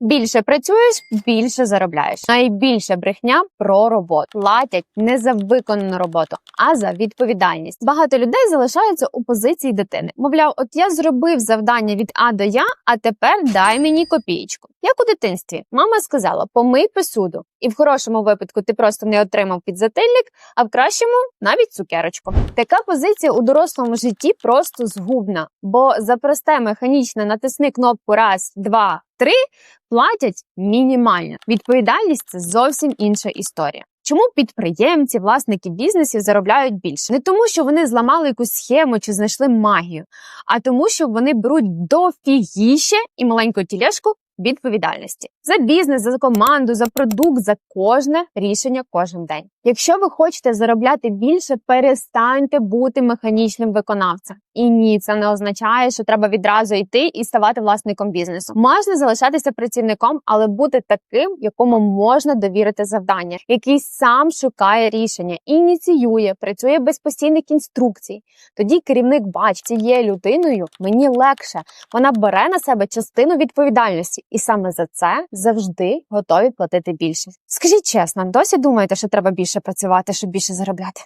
Більше працюєш, більше заробляєш. Найбільша брехня про роботу. Платять не за виконану роботу, а за відповідальність. Багато людей залишаються у позиції дитини. Мовляв, от я зробив завдання від А до Я, а тепер дай мені копієчку. Як у дитинстві, мама сказала: помий посуду, і в хорошому випадку ти просто не отримав підзатильник, а в кращому навіть цукерочку. Така позиція у дорослому житті просто згубна, бо за просте механічне натисни кнопку раз, два, три платять мінімально. Відповідальність це зовсім інша історія. Чому підприємці, власники бізнесів заробляють більше? Не тому, що вони зламали якусь схему чи знайшли магію, а тому, що вони беруть дофігіще і маленьку тілешку відповідальності за бізнес, за команду, за продукт, за кожне рішення кожен день. Якщо ви хочете заробляти більше, перестаньте бути механічним виконавцем. І ні, це не означає, що треба відразу йти і ставати власником бізнесу. Можна залишатися працівником, але бути таким, якому можна довірити завдання, який сам шукає рішення, ініціює, працює без постійних інструкцій. Тоді керівник бачить цією людиною мені легше. Вона бере на себе частину відповідальності, і саме за це завжди готові платити більше. Скажіть чесно, досі думаєте, що треба більше працювати, щоб більше заробляти?